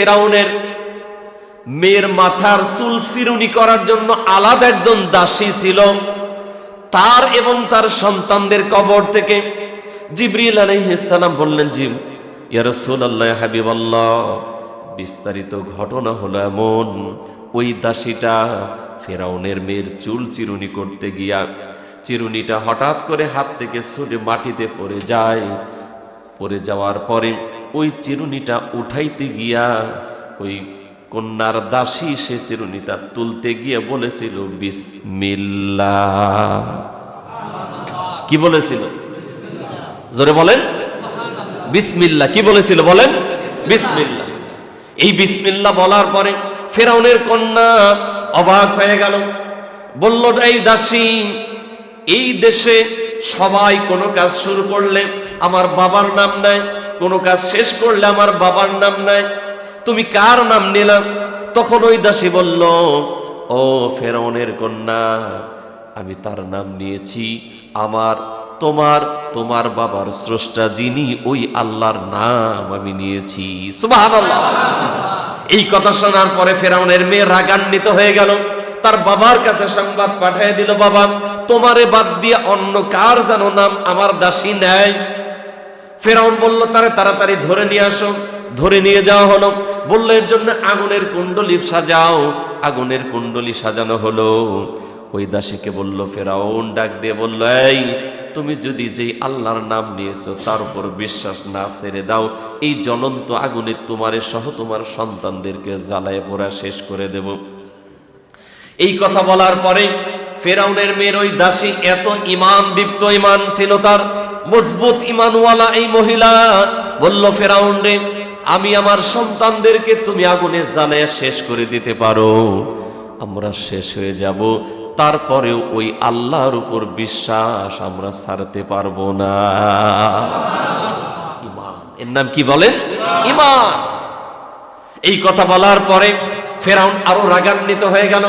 ফেরাউনের মেয়ের মাথার চুল চিরুনি করার জন্য আলাদা একজন দাসী ছিল। তার এবং তার সন্তানদের কবর থেকে জিবরিল আলাইহিসসালাম বললেন জিম ইয়া রাসূলুল্লাহ, হাবিবাল্লাহ, বিস্তারিত ঘটনা হলো এমন, ওই দাসীটা ফেরাউনের মেয়ের চুল চিরুনি করতে গিয়া, চিরুনিটা হঠাৎ করে হাত থেকে ছুটে মাটিতে পড়ে যায়। পড়ে যাওয়ার পরে ওই চিরুনিটা উঠাইতে গিয়া ওই কন্যার দাসী সে চিরুনিটা তুলতে গিয়ে বলেছিল, বিসমিল্লাহ। কি বলেছিল? জোরে বলেন। বিসমিল্লাহ, কি বলেছিল বলেন? বিসমিল্লাহ। এই বিসমিল্লাহ বলার পরে ফেরাউনের কন্যা অবাক হয়ে গেল। বলল, এই দাসী, এই দেশে সবাই কোনো কাজ শুরু করলে আমার বাবার নাম নেয় কোনো কাজ শেষ করলে আমার বাবার নাম নাই। তুমি কার নাম নিলাম তখন ওই দাসী বলল, ও ফেরাউনের কন্যা, আমি তার নাম নিয়েছি আমার, তোমার তোমার বাবার স্রষ্টা যিনি ওই আল্লাহর নাম আমি নিয়েছি। এই কথা শোনার পরে ফেরাউনের মেয়ে রাগান্বিত হয়ে গেল। তার বাবার কাছে সংবাদ পাঠিয়ে দিল, বাবা, তোমারে বাদ দিয়ে অন্য কার যেন নাম আমার দাসী নেয় ফেরাউন বলল, তারা তাড়াতাড়ি ধরে নিয়ে আসো। ধরে নিয়ে যাওয়া হলো। বলল, এর জন্য আগুনের কুণ্ডলি সাজাও। আগুনের কুণ্ডলি সাজানো হলো। ওই দাসীকে বলল, ফেরাউন ডাক দিয়ে বলল, এই, তুমি যদি যেই আল্লাহর নাম নিয়েছো, তার উপর বিশ্বাস না ছেড়ে দাও, এই জ্বলন্ত আগুনে তোমারে সহ তোমার সন্তানদেরকে জ্বালায় পোড়া শেষ করে দেব। এই কথা বলার পরে ফেরাউনের মেয়ের ওই দাসী এত ইমান দীপ্ত ইমান ছিল তার। মজবুত ইমানওয়ালা এই মহিলা বলল, ফেরাউন রে, আমি আমার সন্তানদেরকে তুমি আগুনে জ্বালায় শেষ করে দিতে পারো। আমরা শেষ হয়ে যাব। তারপরেও ওই আল্লাহর উপর বিশ্বাস আমরা ছাড়তে পারব না। ইমান। এর নাম কি বলেন? ইমান। এই কথা বলার পরে ফেরাউন আরও রাগান্বিত হয়ে গেল।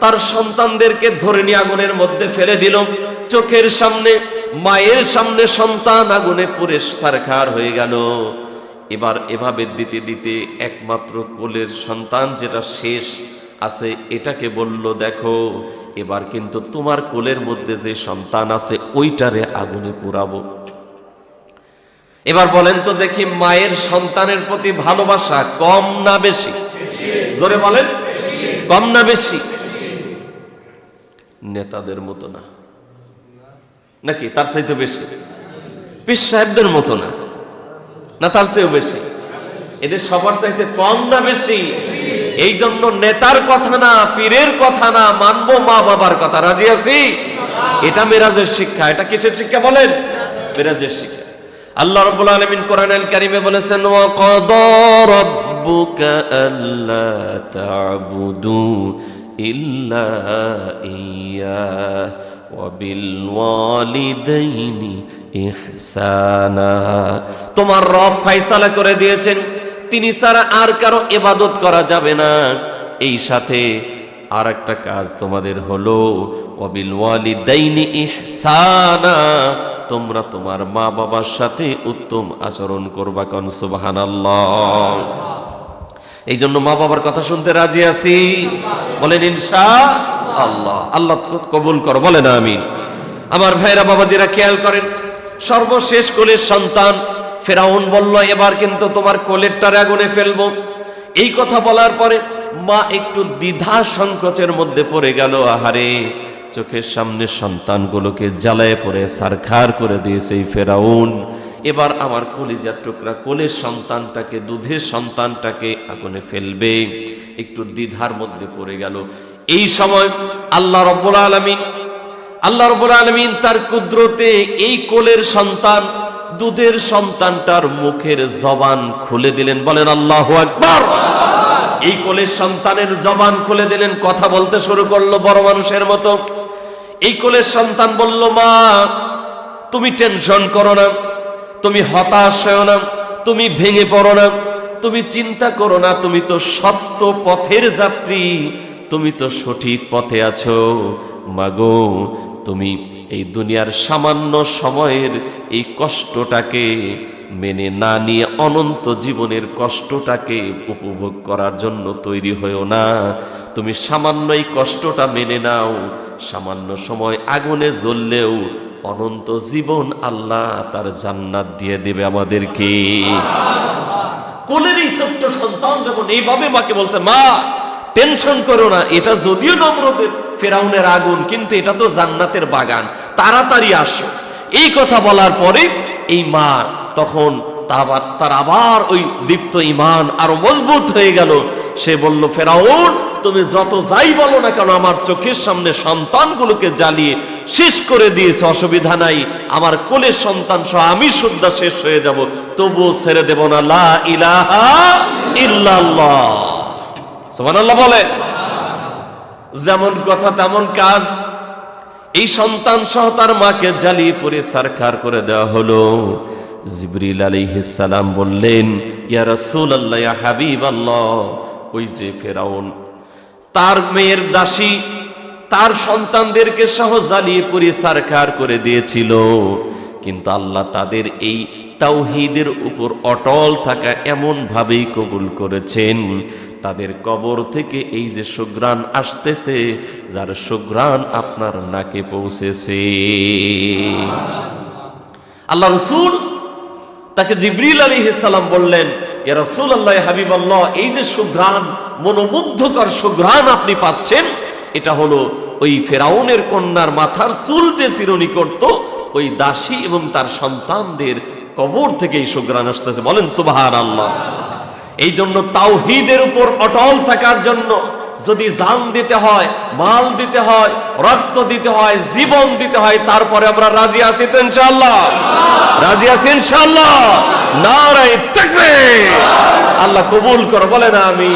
তার সন্তানদেরকে ধরে নিয়ে আগুনের মধ্যে ফেলে দিল। চোখের সামনে মায়ের সামনে সন্তান আগুনে পুরে সারখার হয়ে গেল। এবার এভাবে দিতে দিতে একমাত্র কোলের সন্তান যেটা শেষ আছে, এটাকে বলল, দেখো, এবার কিন্তু তোমার কোলের মধ্যে যে সন্তান আছে, ওইটারে আগুনে পুরাবো এবার বলেন তো দেখি, মায়ের সন্তানের প্রতি ভালোবাসা কম না বেশি? জোরে বলেন, কম না বেশি? নেতাদের মতো না। নাকি? তার চাইতে বেশি। পীর সাহেবদের মতো না। না, তার চেয়েও বেশি। এদের সবার চাইতে কম না বেশি? এই জন্য নেতার কথা না, পীরের কথা না, মানবো মা বাবার কথা। রাজি আছি? এটা মেরাজের শিক্ষা। এটা কিসের শিক্ষা বলেন? মেরাজের শিক্ষা। আল্লাহ রাব্বুল আলামিন কোরআনুল কারীমে বলেছেন ওয়া কাদা রাব্বুকা আল্লা তা'বুদু ইল্লা ইয়্যা তোমার রব ফাইসালা করে দিয়েছেন, তিনি ছাড়া আর কারও এবাদত করা যাবে না। এই সাথে আর একটা কাজ তোমাদের হলো ওয়াবিল ওয়ালিদাইনি ইহসানা। তোমরা তোমার মা বাবার সাথে উত্তম আচরণ করবা কন, সুবহানাল্লাহ। এই জন্য মা বাবার কথা শুনতে রাজি আছি? বলেন, ইনশা আল্লাহ আল্লাহ কবুল কর, বলে না আমি আমার ভাইরা বাবাজিরা, খেয়াল করেন, সর্বশেষ কোলের সন্তান ফেরাউন বলল, এবার কিন্তু তোমার কোলের কোলেরটার আগুনে ফেলব। এই কথা বলার পরে মা একটু দ্বিধা সংকোচের মধ্যে পড়ে গেল। আহারে, চোখের সামনে সন্তানগুলোকে জ্বালায় পড়ে, সারখার করে দিয়েছে ফেরাউন। এবার আমার কলিজার টুকরা, কোলের সন্তানটাকে, দুধের সন্তানটাকে আগুনে ফেলবে। একটু দ্বিধার মধ্যে পড়ে গেল। এই সময় আল্লাহ রব্বুল আলমিন, আল্লাহ রব্বুল আলমিন তার কুদরতে এই কোলের সন্তান, দুধের সন্তানটার মুখের জবান খুলে দিলেন। বলেন, আল্লাহ আকবার! এই কোলের সন্তানের জবান খুলে দিলেন, কথা বলতে শুরু করল বড় মানুষের মতো। এই কোলের সন্তান বলল, মা, তুমি টেনশন করো না, তুমি হতাশ হও না, তুমি ভেঙে পড়ো না, তুমি চিন্তা করো না, তুমি তো সত্য পথের যাত্রী তুমি তো সঠিক পথে আছো। মাগো, তুমি এই দুনিয়ার সামান্য সময়ের এই কষ্টটাকে মেনে না নিয়ে অনন্ত জীবনের কষ্টটাকে উপভোগ করার জন্য তৈরি হয়েও না। তুমি সামান্য এই কষ্টটা মেনে নাও। সামান্য সময় আগুনে জ্বললেও অনন্ত জীবন আল্লাহ তার জান্নাত দিয়ে দেবে আমাদেরকে। কোলের এই ছোট্ট সন্তান যখন এইভাবে মাকে বলছে, মা টেনশন করো না, এটা যদিও নম্রদের ফেরাউনের আগুন, কিন্তু এটা তো জান্নাতের বাগান। তাড়াতাড়ি আসো। এই কথা বলার পরে এই মা তখন তার আবার ওই দীপ্ত ইমান আরও মজবুত হয়ে গেল। সে বলল, ফেরাউন, তুমি যত যাই বলো না কেন, আমার চোখের সামনে সন্তানগুলোকে জ্বালিয়ে শেষ করে দিয়েছে, অসুবিধা নাই। আমার কোলের সন্তান সহ আমি শুদ্ধা শেষ হয়ে যাব, তবুও ছেড়ে দেব না। লা ইলাহা ইল্লাল্লাহ। যেমন কথা তেমন কাজ। এই সন্তান সহ তার মাকে জ্বালিয়ে পরে সারখার করে দেওয়া হলো। জিবরিল সালাম বললেন, ইয়া রাসূলুল্লাহ, ইয়া হাবিবাল্লাহ। ওই যে ফেরাউন, তার মেয়ের দাসী, তার সন্তানদেরকে সহ জ্বালিয়ে পুড়িয়ে সারখার করে দিয়েছিল। কিন্তু আল্লাহ তাদের এই তাওহিদের উপর অটল থাকা এমন ভাবেই কবুল করেছেন। তাদের কবর থেকে এই যে সুগ্রাণ আসতেছে, যার সুগ্রাণ আপনার নাকে পৌঁছেছে। আল্লাহ রসুল তাকে জিবরিল আলী সালাম বললেন রসুল আল্লাহ হাবিব আল্লাহ এই যে সুঘ্রাণ, মনোমুগ্ধকর সুঘ্রাণ আপনি পাচ্ছেন, এটা হলো ওই ফেরাউনের কন্যার মাথার চুল যে করত, ওই দাসী এবং তার সন্তানদের কবর থেকে এই সুঘ্রাণ আসতেছে। বলেন সুবাহান আল্লাহ এই জন্য তাওহিদের উপর অটল থাকার জন্য যদি জান দিতে হয়, মাল দিতে হয়, রক্ত দিতে হয়, জীবন দিতে হয়, তারপরে আমরা রাজি আছি তো ইনশাআল্লাহ? রাজি আছি ইনশাআল্লাহ? নারাই তাকবীর! আল্লাহ কবুল কর বলে না আমি